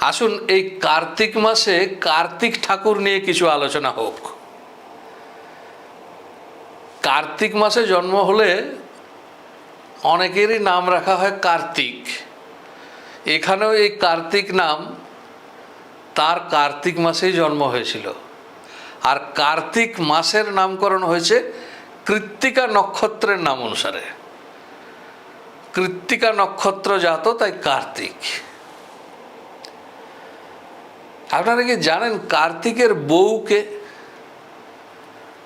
আসুন, এই কার্তিক মাসে কার্তিক ঠাকুর নিয়ে কিছু আলোচনা হোক। কার্তিক মাসে জন্ম হলে অনেকেরই নাম রাখা হয় কার্তিক। এখানেও এই কার্তিক নাম তার কার্তিক মাসেই জন্ম হয়েছিল। আর কার্তিক মাসের নামকরণ হয়েছে কৃত্তিকা নক্ষত্রের নাম অনুসারে। কৃত্তিকা নক্ষত্র জাত, তাই কার্তিক। আপনারা কি জানেন কার্তিকের বউকে?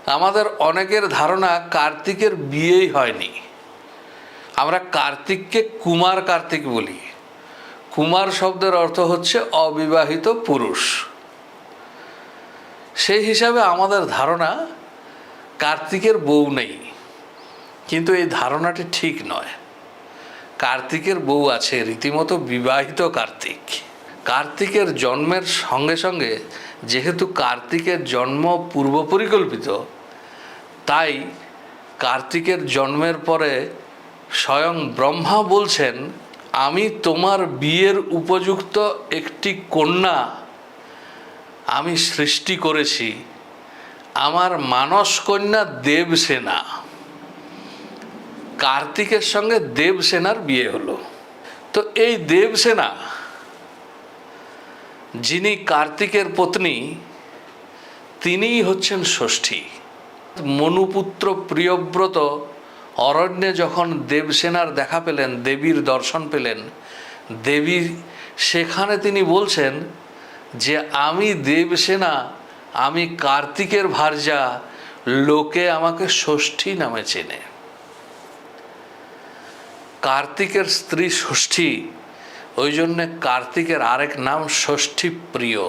আমাদের অনেকের ধারণা কার্তিকের বিয়েই হয়নি। আমরা কার্তিককে কুমার কার্তিক বলি। কুমার শব্দের অর্থ হচ্ছে অবিবাহিত পুরুষ। সেই হিসাবে আমাদের ধারণা কার্তিকের বউ নেই। কিন্তু এই ধারণাটি ঠিক নয়। কার্তিকের বউ আছে, রীতিমতো বিবাহিত কার্তিক। কার্তিকের জন্মের সঙ্গে সঙ্গে, যেহেতু কার্তিকের জন্ম পূর্ব পরিকল্পিত, তাই কার্তিকের জন্মের পরে স্বয়ং ব্রহ্মা বলছেন, আমি তোমার বিয়ের উপযুক্ত একটি কন্যা আমি সৃষ্টি করেছি। আমার মানস কন্যা দেবসেনা। কার্তিকের সঙ্গে দেবসেনার বিয়ে হলো। তো এই দেবসেনা যিনি কার্তিকের পত্নী, তিনিই হচ্ছেন ষষ্ঠী। মনুপুত্র প্রিয়ব্রত অরণ্যে যখন দেবসেনার দেখা পেলেন, দেবীর দর্শন পেলেন, দেবী সেখানে তিনি বলছেন যে, আমি দেবসেনা, আমি কার্তিকের ভার্যা, লোকে আমাকে ষষ্ঠী নামে চেনে। কার্তিকের স্ত্রী ষষ্ঠী ওই জন্যে কার্তিকের আরেক নাম ষষ্ঠী প্রিয়